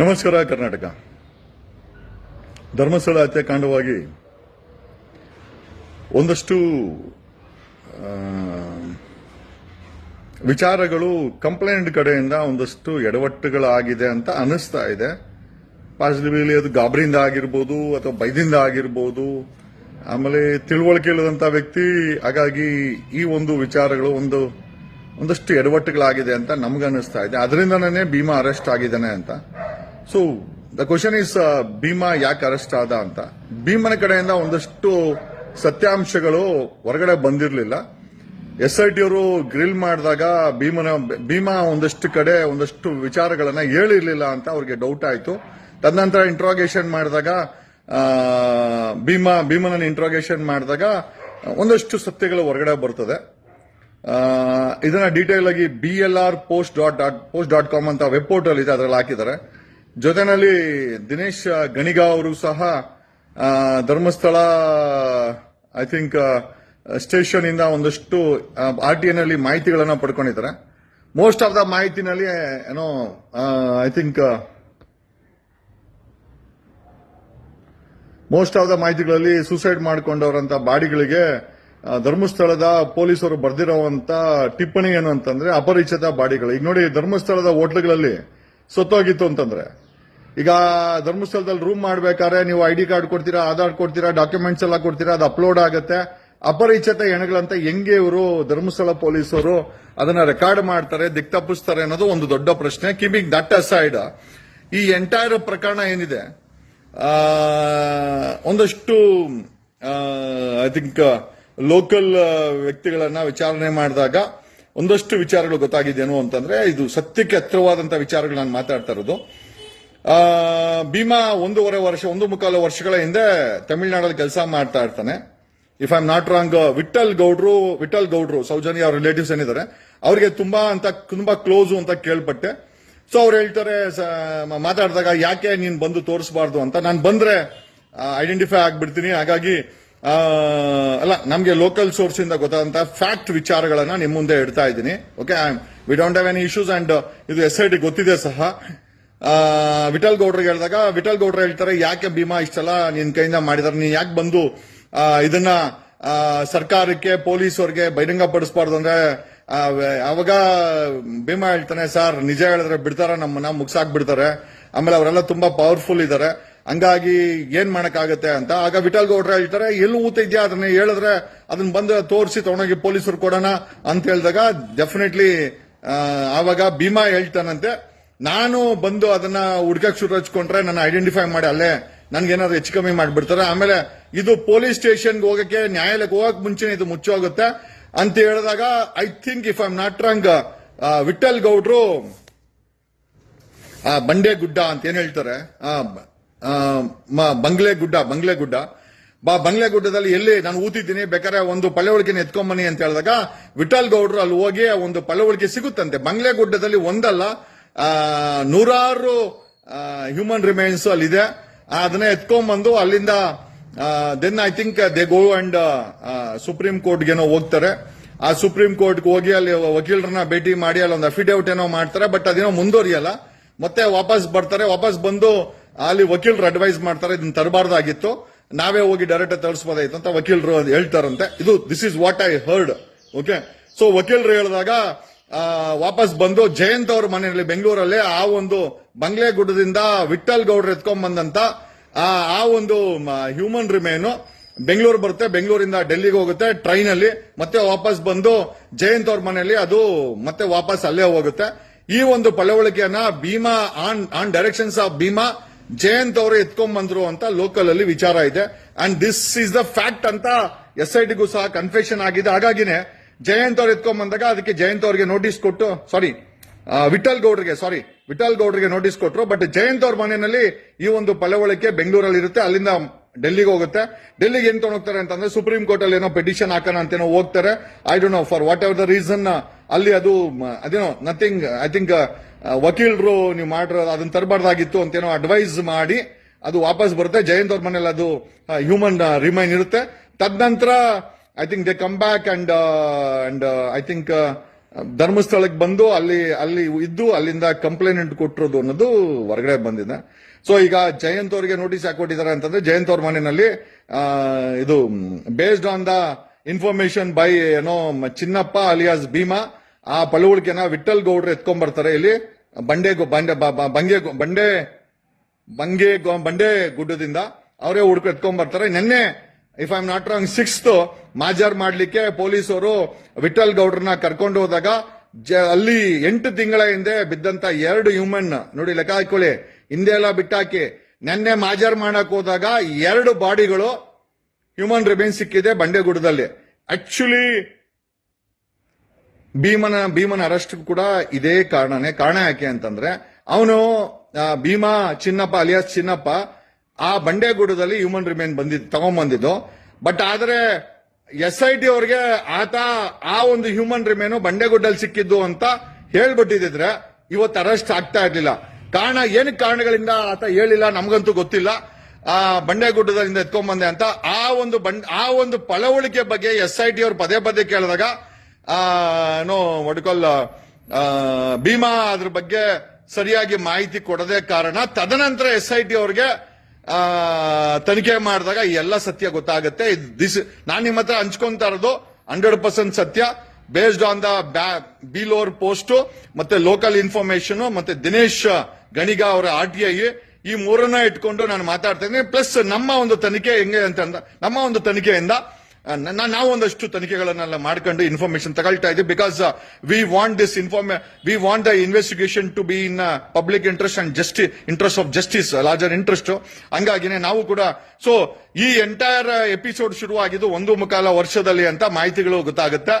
ನಮಸ್ಕಾರ, ಕರ್ನಾಟಕ. ಧರ್ಮಸ್ಥಳ ಹತ್ಯಾಕಾಂಡವಾಗಿ ಒಂದಷ್ಟು ವಿಚಾರಗಳು ಕಂಪ್ಲೇಂಟ್ ಕಡೆಯಿಂದ ಒಂದಷ್ಟು ಎಡವಟ್ಟುಗಳಾಗಿದೆ ಅಂತ ಅನಿಸ್ತಾ ಇದೆ. ಪಾಸಿಟಿವ್ಲಿ ಅದು ಗಾಬರಿಯಿಂದ ಆಗಿರ್ಬೋದು ಅಥವಾ ಬೈದಿಂದ ಆಗಿರ್ಬೋದು. ಆಮೇಲೆ ತಿಳುವಳಿಕೆ ಇಲ್ಲದಂತಹ ವ್ಯಕ್ತಿ, ಹಾಗಾಗಿ ಈ ಒಂದು ವಿಚಾರಗಳು ಒಂದು, ಒಂದಷ್ಟು ಎಡವಟ್ಟುಗಳಾಗಿದೆ ಅಂತ ನಮ್ಗೆ ಅನಿಸ್ತಾ ಇದೆ. ಅದರಿಂದನೇ ಭೀಮಾ ಅರೆಸ್ಟ್ ಆಗಿದ್ದಾನೆ ಅಂತ. So the question is Bheema ಯಾಕೆ ಅರೆಸ್ಟ್ ಆದ ಅಂತ. ಭೀಮನ ಕಡೆಯಿಂದ ಒಂದಷ್ಟು ಸತ್ಯಾಂಶಗಳು ಹೊರಗಡೆ ಬಂದಿರಲಿಲ್ಲ. ಎಸ್ ಐ ಟಿ ಅವರು ಗ್ರಿಲ್ ಮಾಡಿದಾಗ ಭೀಮನ, ಭೀಮಾ ಒಂದಷ್ಟು ಕಡೆ ಒಂದಷ್ಟು ವಿಚಾರಗಳನ್ನ ಹೇಳಿರ್ಲಿಲ್ಲ ಅಂತ ಅವ್ರಿಗೆ ಡೌಟ್ ಆಯಿತು. ತದನಂತರ ಇಂಟ್ರಾಗೇಷನ್ ಮಾಡಿದಾಗ ಭೀಮಾ ಭೀಮನ ಇಂಟ್ರಾಗೇಷನ್ ಮಾಡಿದಾಗ ಒಂದಷ್ಟು ಸತ್ಯಗಳು ಹೊರಗಡೆ ಬರ್ತದೆ. ಇದನ್ನ ಡೀಟೇಲ್ ಆಗಿ B L R post dot dot post dot com ಅಂತ ವೆಬ್ ಪೋರ್ಟಲ್ ಇದೆ ಅದರಲ್ಲಿ ಹಾಕಿದ್ದಾರೆ. ಜೊತೆನಲ್ಲಿ ದಿನೇಶ್ ಗಣಿಗಾ ಅವರು ಸಹ ಧರ್ಮಸ್ಥಳ ಐ ಥಿಂಕ್ ಸ್ಟೇಷನ್ ಇಂದ ಒಂದಷ್ಟು ಆರ್ ಟಿ ಎನಲ್ಲಿ ಮಾಹಿತಿಗಳನ್ನ ಪಡ್ಕೊಂಡಿದ್ದಾರೆ. ಮೋಸ್ಟ್ ಆಫ್ ದ ಮಾಹಿತಿನಲ್ಲಿ ಏನೋ I think most of the ಮಾಹಿತಿಗಳಲ್ಲಿ suicide ಮಾಡಿಕೊಂಡವರಂತ ಬಾಡಿಗಳಿಗೆ ಧರ್ಮಸ್ಥಳದ ಪೊಲೀಸರು ಬರ್ದಿರೋಂತ ಟಿಪ್ಪಣಿ ಏನು ಅಂತಂದ್ರೆ ಅಪರಿಚಿತ ಬಾಡಿಗಳು. ಈಗ ನೋಡಿ, ಧರ್ಮಸ್ಥಳದ ಹೋಟ್ಲುಗಳಲ್ಲಿ ಸೊತ್ತೋಗಿತ್ತು ಅಂತಂದ್ರೆ ಈಗ ಧರ್ಮಸ್ಥಳದಲ್ಲಿ ರೂಮ್ ಮಾಡ್ಬೇಕಾದ್ರೆ ನೀವು ಐ ಡಿ ಕಾರ್ಡ್ ಕೊಡ್ತೀರಾ, ಆಧಾರ್ ಕೊಡ್ತೀರಾ ಡಾಕ್ಯುಮೆಂಟ್ಸ್ ಎಲ್ಲ ಕೊಡ್ತೀರಾ, ಅದು ಅಪ್ಲೋಡ್ ಆಗುತ್ತೆ. ಅಪರಿಚಿತ ಹೆಣಗಳಂತ ಹೆಂಗೆ ಇವರು ಧರ್ಮಸ್ಥಳ ಪೊಲೀಸರು ಅದನ್ನ ರೆಕಾರ್ಡ್ ಮಾಡ್ತಾರೆ ದಿಕ್ ತಪ್ಪಿಸ್ತಾರೆ ಅನ್ನೋದು ಒಂದು ದೊಡ್ಡ ಪ್ರಶ್ನೆ. ಕಿಮಿಂಗ್ ದಟ್ ಅಸೈಡ್ ಈ ಎಂಟೈರ್ ಪ್ರಕರಣ ಏನಿದೆ? ಒಂದಷ್ಟು ಐ ಥಿಂಕ್ ಲೋಕಲ್ ವ್ಯಕ್ತಿಗಳನ್ನ ವಿಚಾರಣೆ ಮಾಡಿದಾಗ ಒಂದಷ್ಟು ವಿಚಾರಗಳು ಗೊತ್ತಾಗಿದ್ದೇನು ಅಂತಂದ್ರೆ ಇದು ಸತ್ಯಕ್ಕೆ ಹತ್ತಿರವಾದಂತಹ ವಿಚಾರಗಳು ನಾನು ಮಾತಾಡ್ತಾ ಇರೋದು. ಭೀಮಾ ಒಂದೂವರೆ ವರ್ಷ, ಒಂದು ಮುಕ್ಕಾಲು ವರ್ಷಗಳ ಹಿಂದೆ ತಮಿಳುನಾಡಲ್ಲಿ ಕೆಲಸ ಮಾಡ್ತಾ ಇರ್ತಾನೆ. If I am not wrong Vittal ಗೌಡ್ರು ವಿಠಲ್ ಗೌಡ್ರು, ಸೌಜನ್ಯ ಅವ್ರ ರಿಲೇಟಿವ್ಸ್ ಏನಿದ್ದಾರೆ, ಅವರಿಗೆ ತುಂಬಾ ಅಂತ, ತುಂಬಾ ಕ್ಲೋಸು ಅಂತ ಕೇಳ್ಪಟ್ಟೆ. ಸೊ ಅವ್ರು ಹೇಳ್ತಾರೆ ಮಾತಾಡಿದಾಗ, ಯಾಕೆ ನೀನು ಬಂದು ತೋರಿಸಬಾರ್ದು ಅಂತ? ನಾನು ಬಂದ್ರೆ ಐಡೆಂಟಿಫೈ ಆಗ್ಬಿಡ್ತೀನಿ. ಹಾಗಾಗಿ ಅಲ್ಲ, ನಮಗೆ ಲೋಕಲ್ ಸೋರ್ಸ್ ಇಂದ ಗೊತ್ತಾದಂತ ಫ್ಯಾಕ್ಟ್ ವಿಚಾರಗಳನ್ನ ನಿಮ್ಮ ಮುಂದೆ ಇಡ್ತಾ ಇದ್ದೀನಿ. Okay we don't have any issues and ಇದು ಎಸ್ ಐ ಟಿ ಗೊತ್ತಿದೆ ಸಹ. ವಿಠಲ್ ಗೌಡ್ರಿಗೆ ಹೇಳಿದಾಗ, ವಿಠಲ್ ಗೌಡ್ರು ಹೇಳ್ತಾರೆ, ಯಾಕೆ ಭೀಮಾ ಇಷ್ಟೆಲ್ಲ ನಿನ್ ಕೈಯಿಂದ ಮಾಡಿದಾರೆ? ನೀನ್ ಯಾಕೆ ಬಂದು ಇದನ್ನ ಸರ್ಕಾರಕ್ಕೆ ಪೊಲೀಸರಿಗೆ ಅವ್ರಿಗೆ ಅಂದ್ರೆ ಪಡಿಸಬಾರ್ದು ಅಂದ್ರೆ ಅವಾಗ ಭೀಮಾ ಹೇಳ್ತಾನೆ, ಸರ್, ನಿಜ ಹೇಳಿದ್ರೆ ಬಿಡ್ತಾರ, ನಮ್ಮನ್ನ ಮುಗ್ಸಾಕ್ ಬಿಡ್ತಾರೆ ಆಮೇಲೆ ಅವರೆಲ್ಲ ತುಂಬಾ ಪವರ್ಫುಲ್ ಇದಾರೆ. ಹಂಗಾಗಿ ಏನ್ ಮಾಡಕ್ಕಾಗತ್ತೆ ಅಂತ. ಆಗ ವಿಠಲ್ ಗೌಡ್ರ ಹೇಳ್ತಾರೆ, ಎಲ್ಲಿ ಊತ ಇದೆಯಾ? ಅದನ್ನ ಹೇಳಿದ್ರೆ ಅದನ್ನ ಬಂದು ತೋರಿಸಿ, ತಗೊಂಡೋಗಿ ಪೊಲೀಸರು ಕೊಡೋಣ. ಅಂತ ಹೇಳಿದಾಗ ಡೆಫಿನೆಟ್ಲಿ ಆವಾಗ ಭೀಮಾ ಹೇಳ್ತಾನಂತೆ. ನಾನು ಬಂದು ಅದನ್ನ ಹುಡ್ಕಕ್ ಶುರು ಹಚ್ಕೊಂಡ್ರೆ ನನ್ನ ಐಡೆಂಟಿಫೈ ಮಾಡಿ ಅಲ್ಲೇ ನನ್ಗೇನಾದ್ರು ಹೆಚ್ಚು ಕಮ್ಮಿ ಮಾಡಿಬಿಡ್ತಾರೆ. ಆಮೇಲೆ ಇದು ಪೊಲೀಸ್ ಸ್ಟೇಷನ್ ಹೋಗಕ್ಕೆ, ನ್ಯಾಯಾಲಯಕ್ಕೆ ಹೋಗಕ್ ಮುಂಚೆನೆ ಇದು ಮುಚ್ಚೋಗುತ್ತೆ. ಅಂತ ಹೇಳಿದಾಗ I think if I am not wrong Vittal ಗೌಡ್ರು ಬಂಡೆ ಗುಡ್ಡ ಅಂತ ಏನ್ ಹೇಳ್ತಾರೆ? ಬಂಗ್ಲೆ ಗುಡ್ಡ ಬಂಗ್ಲೆ ಗುಡ್ಡ. ಬಾ, ಬಂಗ್ಲೆ ಗುಡ್ಡದಲ್ಲಿ ಎಲ್ಲಿ ನಾನು ಊತಿದ್ದೀನಿ, ಬೇಕಾದ್ರೆ ಒಂದು ಪಳೆವಳಿಕೆನ ಎತ್ಕೊಂಬನಿ ಅಂತ ಹೇಳಿದಾಗ ವಿಠಲ್ ಗೌಡ್ರು ಅಲ್ಲಿ ಹೋಗಿ ಒಂದು ಪಳವಳಿಕೆ ಸಿಗುತ್ತಂತೆ. ಬಂಗ್ಲೆ ಗುಡ್ಡದಲ್ಲಿ ಒಂದಲ್ಲ ನೂರಾರು ಹ್ಯೂಮನ್ ರಿಮೈನ್ಸ್ ಅಲ್ಲಿದೆ. ಅದನ್ನ ಎತ್ಕೊಂಡ್ಬಂದು ಅಲ್ಲಿಂದ then I think they go and supreme ಕೋರ್ಟ್ಗೇನೋ ಹೋಗ್ತಾರೆ. ಆ ಸುಪ್ರೀಂ ಕೋರ್ಟ್ಗೆ ಹೋಗಿ ಅಲ್ಲಿ ವಕೀಲರನ್ನ ಭೇಟಿ ಮಾಡಿ ಅಲ್ಲಿ ಒಂದು ಅಫಿಡೇವಿಟ್ ಏನೋ ಮಾಡ್ತಾರೆ ಬಟ್ ಅದೇನೋ ಮುಂದುವರಿಯಲ್ಲ. ಮತ್ತೆ ವಾಪಸ್ ಬರ್ತಾರೆ. ವಾಪಸ್ ಬಂದು ಅಲ್ಲಿ ವಕೀಲರು ಅಡ್ವೈಸ್ ಮಾಡ್ತಾರೆ ಇದನ್ನ ತರಬಾರ್ದಾಗಿತ್ತು. ನಾವೇ ಹೋಗಿ ಡೈರೆಕ್ಟ್ ತರಿಸಬಹುದಾಯ್ತು ಅಂತ ವಕೀಲರು ಹೇಳ್ತಾರಂತೆ. ಇದು this is what I heard okay so ವಕೀಲರು ಹೇಳಿದಾಗ ವಾಪಸ್ ಬಂದು ಜಯಂತ್ ಅವ್ರ ಮನೆಯಲ್ಲಿ ಬೆಂಗಳೂರಲ್ಲಿ ಆ ಒಂದು ಬಂಗ್ಲೆ ಗುಡ್ಡದಿಂದ ವಿಠಲ್ ಗೌಡ್ರು ಎತ್ಕೊಂಡ್ ಬಂದಂತ ಆ ಒಂದು ಹ್ಯೂಮನ್ ರಿಮೇನು ಬೆಂಗಳೂರು ಬರುತ್ತೆ. ಬೆಂಗಳೂರಿಂದ ಡೆಲ್ಲಿಗೆ ಹೋಗುತ್ತೆ ಟ್ರೈನ್ ಅಲ್ಲಿ ಮತ್ತೆ ವಾಪಸ್ ಬಂದು ಜಯಂತ್ ಅವ್ರ ಮನೆಯಲ್ಲಿ ಅದು ಮತ್ತೆ ವಾಪಸ್ ಅಲ್ಲೇ ಹೋಗುತ್ತೆ. ಈ ಒಂದು ಪಳವಳಿಕೆಯನ್ನ Bheema on on directions of Bheema Jayanth ಅವರು ಎತ್ಕೊಂಡ್ ಬಂದ್ರು ಅಂತ ಲೋಕಲ್ ಅಲ್ಲಿ ವಿಚಾರ ಇದೆ. And this is the fact ಅಂತ ಎಸ್ ಐ ಟಿಗೂ ಸಹ ಕನ್ಫೆಷನ್ ಆಗಿದೆ. ಹಾಗಾಗಿನೇ ಜಯಂತ್ ಅವ್ರು ಎತ್ಕೊಂಡ್ಬಂದಾಗ ಅದಕ್ಕೆ ಜಯಂತ್ ಅವ್ರಿಗೆ ನೋಟಿಸ್ ಕೊಟ್ಟು ಸಾರಿ ವಿಠಲ್ ಗೌಡ್ರಿಗೆ ಸಾರಿ ವಿಠಲ್ ಗೌಡ್ರಿಗೆ ನೋಟಿಸ್ ಕೊಟ್ಟರು ಬಟ್ ಜಯಂತ್ ಅವ್ರ ಮನೆಯಲ್ಲಿ ಈ ಒಂದು ಪಳವಳಿಕೆ ಬೆಂಗಳೂರಲ್ಲಿ ಇರುತ್ತೆ, ಅಲ್ಲಿಂದ ಡೆಲ್ಲಿಗೆ ಹೋಗುತ್ತೆ. ಡೆಲ್ಲಿಗೆ ಏನ್ ಹೋಗ್ತಾರೆ ಅಂತಂದ್ರೆ ಸುಪ್ರೀಂ ಕೋರ್ಟ್ ಅಲ್ಲಿ ಏನೋ ಪಿಟಿಷನ್ ಹಾಕೋಣ ಅಂತೇನೋ ಹೋಗ್ತಾರೆ. I don't know for whatever the reason ಅಲ್ಲಿ ಅದು ಅದೇನೋ ನಥಿಂಗ್ ಐ ಥಿಂಕ್ ವಕೀಲರು ನೀವು ಮಾಡಿರೋ, ಅದನ್ನ ತರಬಾರ್ದಾಗಿತ್ತು ಅಂತೇನೋ ಅಡ್ವೈಸ್ ಮಾಡಿ ಅದು ವಾಪಸ್ ಬರುತ್ತೆ. ಜಯಂತ್ ಅವ್ರ ಮನೇಲಿ ಅದು ಹ್ಯೂಮನ್ ರಿಮೈನ್ ಇರುತ್ತೆ. ತದನಂತರ I think they come back and and I think ಧರ್ಮಸ್ಥಳಕ್ಕೆ ಬಂದು ಅಲ್ಲಿ ಅಲ್ಲಿ ಇದ್ದು ಅಲ್ಲಿಂದ ಕಂಪ್ಲೇಂಟ್ ಕೊಟ್ಟಿರೋದು ಅನ್ನೋದು ಹೊರಗಡೆ ಬಂದಿದೆ. ಸೊ ಈಗ ಜಯಂತ್ ಅವರಿಗೆ ನೋಟಿಸ್ ಹಾಕೊಟ್ಟಿದ್ದಾರೆ ಅಂತಂದ್ರೆ ಜಯಂತ್ ಅವ್ರ ಮನೆಯಲ್ಲಿ ಇದು based on the information by ಏನೋ ಚಿನ್ನಪ್ಪ ಅಲಿಯಾಸ್ ಭೀಮಾ, ಆ ಪಳವಳಿಕೆನ ವಿಠಲ್ ಗೌಡ್ರು ಎತ್ಕೊಂಡ್ ಬರ್ತಾರೆ ಇಲ್ಲಿ ಬಂಡೆ ಬಂಡೆ ಬಂಗೆ ಬಂಡೆ ಬಂಗೆ ಬಂಡೆ ಗುಡ್ಡದಿಂದ ಅವರೇ ಹುಡುಕ ಎತ್ಕೊಂಡ್ ಬರ್ತಾರೆ ನಿನ್ನೆ if I am not wrong sixth ಮಾಜರ್ ಮಾಡ್ಲಿಕ್ಕೆ ಪೊಲೀಸರು ವಿಠಲ್ ಗೌಡ್ರನ್ನ ಕರ್ಕೊಂಡು ಹೋದಾಗ ಅಲ್ಲಿ ಎಂಟು ತಿಂಗಳ ಹಿಂದೆ ಬಿದ್ದಂತ ಎರಡು ಹ್ಯೂಮನ್ ನೋಡಿ, ಲೆಕ್ಕ ಹಾಕೊಳ್ಳಿ. ಹಿಂದೆ ಎಲ್ಲ ಬಿಟ್ಟಾಕಿ. ನೆನ್ನೆ ಮಾಜರ್ ಮಾಡಕ್ ಹೋದಾಗ ಎರಡು ಬಾಡಿಗಳು ಹ್ಯೂಮನ್ ರಿಮೇನ್ ಸಿಕ್ಕಿದೆ ಬಂಡೆಗುಡದಲ್ಲಿ. ಆಕ್ಚುಲಿ ಭೀಮನ ಭೀಮನ ಅರೆಸ್ಟ್ ಕೂಡ ಇದೇ ಕಾರಣನೇ. ಕಾರಣ ಯಾಕೆ ಅಂತಂದ್ರೆ, ಅವನು ಭೀಮಾ ಚಿನ್ನಪ್ಪ, ಅಲಿಯಾಸ್ ಚಿನ್ನಪ್ಪ ಆ ಬಂಡೆಗೂಡದಲ್ಲಿ ಹ್ಯೂಮನ್ ರಿಮೇನ್ ಬಂದಿದ್ದು ತಗೊಂಬಂದಿದ್ದು. ಬಟ್ ಆದ್ರೆ ಎಸ್ ಐ ಟಿ ಅವ್ರಿಗೆ ಆತ ಆ ಒಂದು ಹ್ಯೂಮನ್ ರಿಮೇನು ಬಂಡೆಗುಡ್ಡಲ್ಲಿ ಸಿಕ್ಕಿದ್ದು ಅಂತ ಹೇಳ್ಬಿಟ್ಟಿದ್ರೆ ಇವತ್ತು ಅರೆಸ್ಟ್ ಆಗ್ತಾ ಇರ್ಲಿಲ್ಲ. ಕಾರಣ ಏನಕ್ಕೆ ಕಾರಣಗಳಿಂದ ಆತ ಹೇಳಿಲ್ಲ ನಮಗಂತೂ ಗೊತ್ತಿಲ್ಲ. ಆ ಬಂಡೆಗುಡ್ಡದಿಂದ ಎತ್ಕೊಂಡ್ಬಂದೆ ಅಂತ ಆ ಒಂದು ಬಂಡ್, ಆ ಒಂದು ಪಳವಳಿಕೆ ಬಗ್ಗೆ ಎಸ್ ಐ ಟಿ ಅವ್ರು ಪದೇ ಪದೇ ಕೇಳಿದಾಗ ಏನೋ ಒಡ್ಕೊಲ್ ಭೀಮಾ ಅದ್ರ ಬಗ್ಗೆ ಸರಿಯಾಗಿ ಮಾಹಿತಿ ಕೊಡದೆ ಕಾರಣ ತದನಂತರ ಎಸ್ ಐ ಟಿ ಅವ್ರಿಗೆ ತನಿಖೆ ಮಾಡಿದಾಗ ಈ ಎಲ್ಲ ಸತ್ಯ ಗೊತ್ತಾಗುತ್ತೆ. ದಿಸ್ ನಾನು ನಿಮ್ಮ ಹತ್ರ ಹಂಚ್ಕೊಂತ ಇರೋದು ಹಂಡ್ರೆಡ್ ಪರ್ಸೆಂಟ್ ಸತ್ಯ. Based on the BLR post ಮತ್ತೆ ಲೋಕಲ್ ಇನ್ಫಾರ್ಮೇಶನ್ ಮತ್ತೆ ದಿನೇಶ್ ಗಣಿಗ ಅವರ ಆರ್ ಟಿ ಐ ಈ ಮೂರನ್ನ ಇಟ್ಕೊಂಡು ನಾನು ಮಾತಾಡ್ತಾ ಇದ್ದೀನಿ. ಪ್ಲಸ್ ನಮ್ಮ ಒಂದು ತನಿಖೆ ಹೆಂಗೆ ಅಂತ ನಮ್ಮ ಒಂದು ತನಿಖೆಯಿಂದ ಆ, ನ- ನಾವು ಒಂದಷ್ಟು ತನಿಖೆಗಳನ್ನೆಲ್ಲ ಮಾಡ್ಕೊಂಡು ಇನ್ಫಾರ್ಮೇಶನ್ ತಗೊಳ್ತಾ ಇದ್ದೀವಿ because we want this information we want the investigation to be in public interest and justice interest of justice larger interest ಹಂಗಾಗಿನೇ ನಾವು ಕೂಡ ಸೊ ಈ ಎಂಟೈರ್ ಎಪಿಸೋಡ್ ಶುರುವಾಗಿದ್ದು ಒಂದು ಮುಖಾಲ ವರ್ಷದಲ್ಲಿ ಅಂತ ಮಾಹಿತಿಗಳು ಗೊತ್ತಾಗುತ್ತೆ.